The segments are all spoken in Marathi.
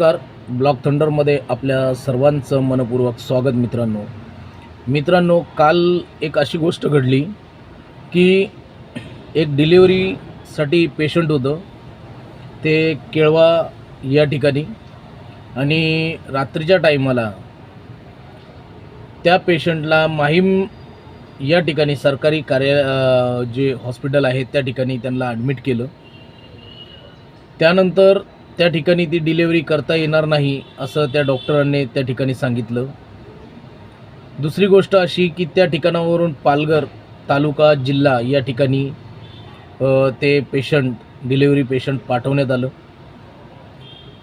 नमस्कार. ब्लॉक थंडरमध्ये आपल्या सर्वांचं मनपूर्वक स्वागत मित्रांनो. मित्रांनो काल एक अशी गोष्ट घडली की एक डिलिव्हरीसाठी पेशंट होतं. ते केळवा या ठिकाणी आणि रात्रीच्या टायमाला त्या पेशंटला माहीम या ठिकाणी सरकारी कार्या जे हॉस्पिटल आहे त्या ठिकाणी त्यांना ॲडमिट केलं. त्यानंतर त्या ठिकाणी ती डिलेवरी करता येणार नाही असं त्या डॉक्टरांनी त्या ठिकाणी सांगितलं. दुसरी गोष्ट अशी की त्या ठिकाणावरून पालघर तालुका जिल्हा या ठिकाणी ते पेशंट डिलेवरी पेशंट पाठवण्यात आलं.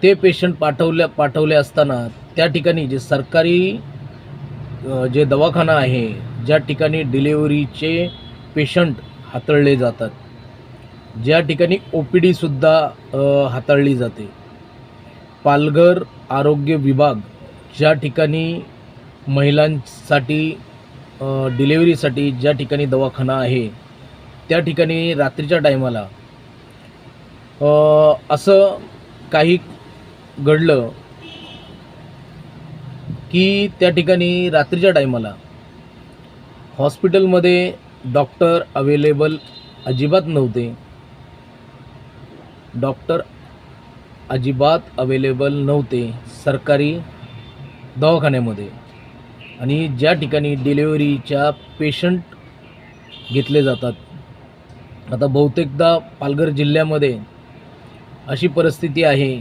ते पेशंट पाठवल्या पाठवले असताना त्या ठिकाणी जे सरकारी जे दवाखाना आहे ज्या ठिकाणी डिलेवरीचे पेशंट हाताळले जातात ज्या ठिकाणी ओ पी डीसुद्धा हाताळली जाते. पालघर आरोग्य विभाग ज्या ठिकाणी महिलांसाठी डिलेवरीसाठी ज्या ठिकाणी दवाखाना आहे त्या ठिकाणी रात्रीच्या टायमाला असं काही घडलं की त्या ठिकाणी रात्रीच्या टायमाला हॉस्पिटलमध्ये डॉक्टर अवेलेबल अजिबात नव्हते. डॉक्टर अजिबात अवेलेबल नव्हते सरकारी दवाखान्यामध्ये. आणि ज्या ठिकाणी डिलेवरीच्या पेशंट घेतले जातात आता बहुतेकदा पालघर जिल्ह्यामध्ये अशी परिस्थिती आहे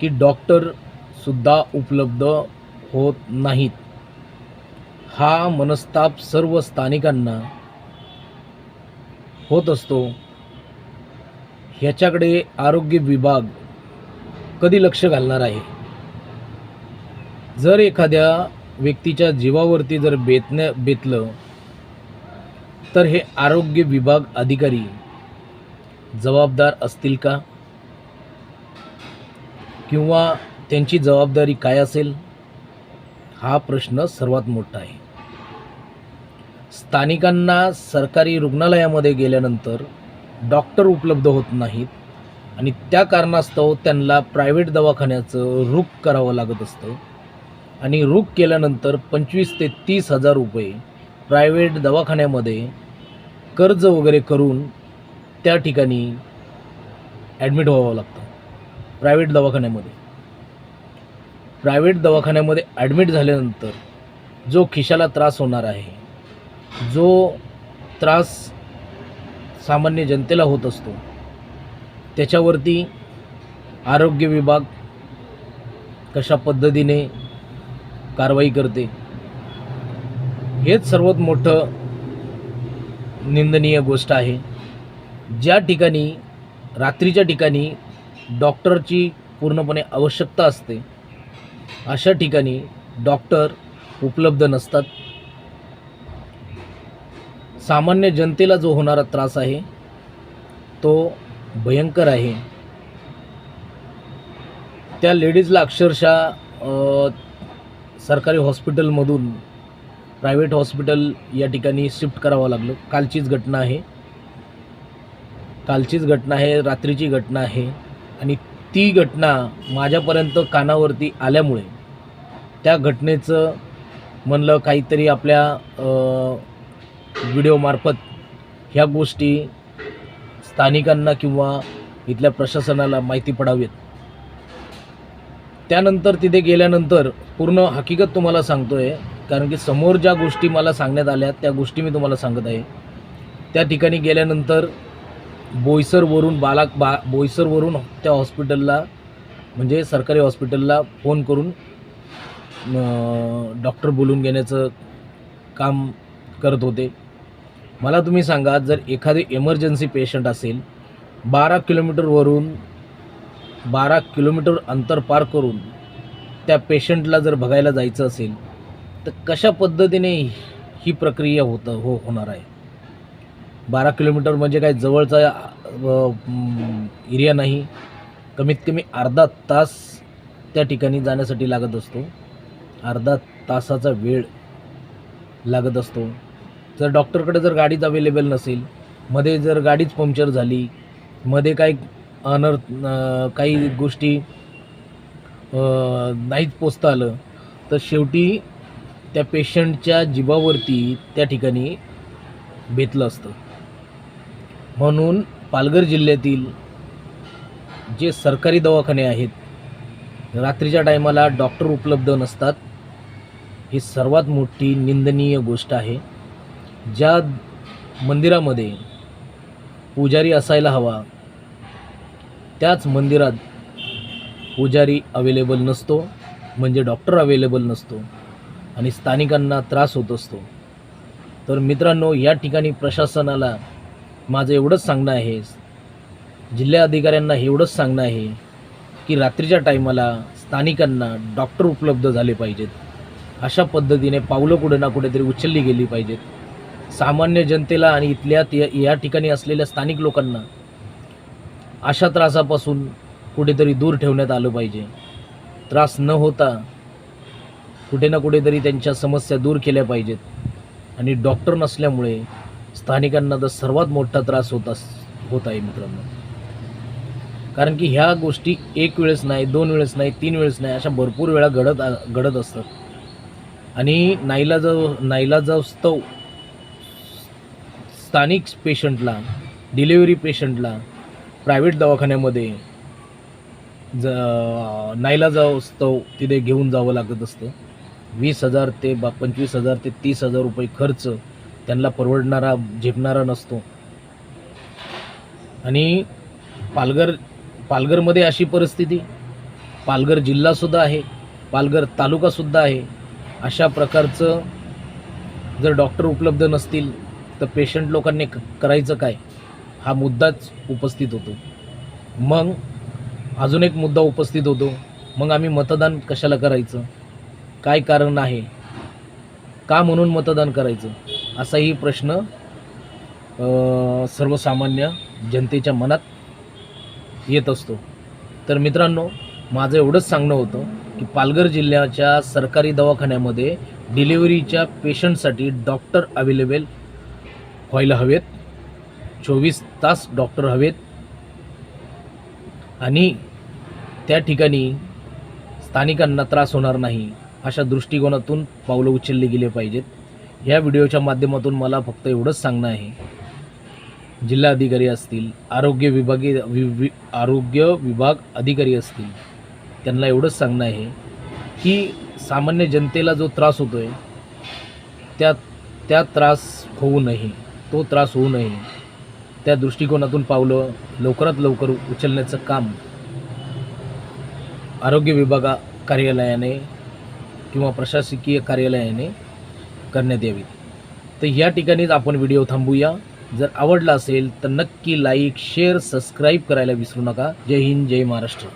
की डॉक्टरसुद्धा उपलब्ध होत नाहीत. हा मनस्ताप सर्व स्थानिकांना होत असतो. ह्याच्याकडे आरोग्य विभाग कधी लक्ष घालणार आहे? जर एखाद्या व्यक्तीच्या जीवावरती जर बेतण्या बेतलं तर हे आरोग्य विभाग अधिकारी जबाबदार असतील का? किंवा त्यांची जबाबदारी काय असेल? हा प्रश्न सर्वात मोठा आहे. स्थानिकांना सरकारी रुग्णालयामध्ये गेल्यानंतर डॉक्टर उपलब्ध होत नाहीत. आणि त्या कारणास्तव त्यांना प्रायव्हेट दवाखान्याचं रुख करावं लागत असतं. आणि रुख केल्यानंतर पंचवीस ते तीस हजार रुपये प्रायव्हेट दवाखान्यामध्ये कर्ज वगैरे करून त्या ठिकाणी ॲडमिट व्हावं लागतं. प्रायव्हेट दवाखान्यामध्ये. प्रायव्हेट दवाखान्यामध्ये ॲडमिट झाल्यानंतर जो खिशाला त्रास होणार आहे जो त्रास सामान्य जनतेला होत असतो त्याच्यावरती आरोग्य विभाग कशा पद्धतीने कारवाई करते हेच सर्वात मोठं निंदनीय गोष्ट आहे. ज्या ठिकाणी रात्रीच्या ठिकाणी डॉक्टरची पूर्णपणे आवश्यकता असते अशा ठिकाणी डॉक्टर उपलब्ध नसतात. सामान्य जनतेला जो होणारा त्रास आहे तो भयंकर आहे. त्या लेडीजला अक्षरशः सरकारी हॉस्पिटलमधून प्रायव्हेट हॉस्पिटल या ठिकाणी शिफ्ट करावं लागलं. कालचीच घटना आहे. कालचीच घटना आहे रात्रीची घटना आहे. आणि ती घटना माझ्यापर्यंत कानावरती आल्यामुळे त्या घटनेचं म्हणलं काहीतरी आपल्या व्हिडिओमार्फत ह्या गोष्टी स्थानिकांना किंवा इथल्या प्रशासनाला माहिती पडावेत. त्यानंतर तिथे गेल्यानंतर पूर्ण हकीकत तुम्हाला सांगतो आहे कारण की समोर ज्या गोष्टी मला सांगण्यात आल्या त्या गोष्टी मी तुम्हाला सांगत आहे. त्या ठिकाणी गेल्यानंतर बोईसरवरून बाला बा बोईसरवरून त्या हॉस्पिटलला म्हणजे सरकारी हॉस्पिटलला फोन करून डॉक्टर बोलून घेण्याचं काम करत होते. मला तुम्ही सांगा जर एखादी एमर्जन्सी पेशंट असेल बारा किलोमीटरवरून बारा किलोमीटर अंतर पार करून त्या पेशंटला जर बघायला जायचं असेल तर कशा पद्धतीने ही प्रक्रिया होतं हो होणार आहे? बारा किलोमीटर म्हणजे काय जवळचा एरिया नाही. कमीत कमी अर्धा तास त्या ठिकाणी जाण्यासाठी लागत असतो. अर्धा तासाचा वेळ लागत असतो. जर डॉक्टरकडे जर गाडीच अवेलेबल नसेल मध्ये जर गाडीच पंक्चर झाली मध्ये काही अनर्थ काही गोष्टी नाहीच पोचता आलं तर शेवटी त्या पेशंटच्या जीवावरती त्या ठिकाणी बेतलं असतं. म्हणून पालघर जिल्ह्यातील जे सरकारी दवाखाने आहेत रात्रीच्या टायमाला डॉक्टर उपलब्ध नसतात ही सर्वात मोठी निंदनीय गोष्ट आहे. ज्या मंदिरामध्ये पुजारी असायला हवा त्याच मंदिरात पुजारी अवेलेबल नसतो म्हणजे डॉक्टर अवेलेबल नसतो आणि स्थानिकांना त्रास होत असतो. तर मित्रांनो या ठिकाणी प्रशासनाला माझं एवढंच सांगणं आहे जिल्हा अधिकाऱ्यांना एवढंच सांगणं आहे की रात्रीच्या टायमाला स्थानिकांना डॉक्टर उपलब्ध झाले पाहिजेत. अशा पद्धतीने पावलं कुठे ना कुठेतरी उचलली गेली पाहिजेत. सामान्य जनतेला आणि इथल्या या ठिकाणी असलेल्या स्थानिक लोकांना अशा त्रासापासून कुठेतरी दूर ठेवण्यात आलं पाहिजे. त्रास न होता कुठे ना कुठेतरी त्यांच्या समस्या दूर केल्या पाहिजेत. आणि डॉक्टर नसल्यामुळे स्थानिकांना तर सर्वात मोठा त्रास होता होत आहे मित्रांनो. कारण की ह्या गोष्टी एक वेळेस नाही दोन वेळेस नाही तीन वेळेस नाही अशा भरपूर वेळा घडत घडत असतात. आणि नाईलाज नाईलाजास्तव स्थानिक पेशंटला डिलेवरी पेशंटला प्रायव्हेट दवाखान्यामध्ये ज नाईलाजास्तव तिथे घेऊन जावं लागत असतं. वीस हजार ते बा पंचवीस हजार ते तीस हजार रुपये खर्च त्यांना परवडणारा झेपणारा नसतो. आणि पालघर पालघरमध्ये अशी परिस्थिती पालघर जिल्हासुद्धा आहे पालघर तालुकासुद्धा आहे. अशा प्रकारचं जर डॉक्टर उपलब्ध नसतील तर पेशंट लोकांनी करायचं काय? हा मुद्दाच उपस्थित होतो. मग अजून एक मुद्दा उपस्थित होतो. मग आम्ही मतदान कशाला करायचं? काय कारण आहे? का म्हणून मतदान करायचं? असाही प्रश्न सर्वसामान्य जनतेच्या मनात येत असतो. तर मित्रांनो माझं एवढंच सांगणं होतं की पालघर जिल्ह्याच्या सरकारी दवाखान्यामध्ये डिलिव्हरीच्या पेशंटसाठी डॉक्टर अवेलेबल व्हायला हवेत. चोवीस तास डॉक्टर हवेत. आणि त्या ठिकाणी स्थानिकांना त्रास होणार नाही अशा दृष्टिकोनातून पावलं उचलली गेले पाहिजेत. या व्हिडिओच्या माध्यमातून मला फक्त एवढंच सांगणं आहे. जिल्हाधिकारी असतील आरोग्य विभागी वि वि आरोग्य विभाग अधिकारी असतील त्यांना एवढंच सांगणं आहे की सामान्य जनतेला जो त्रास होतो आहे त्या त्या त्रास होऊ नये. तो त्रास होऊ नये. त्या दृष्टिकोनातून पावलं लवकरात लवकर उचलण्याचं काम आरोग्य विभागा कार्यालयाने किंवा प्रशासकीय कार्यालयाने करण्यात यावी. तर या ठिकाणीच आपण व्हिडिओ थांबूया. जर आवडला असेल तर नक्की लाईक शेअर सबस्क्राईब करायला विसरू नका. जय हिंद जय महाराष्ट्र.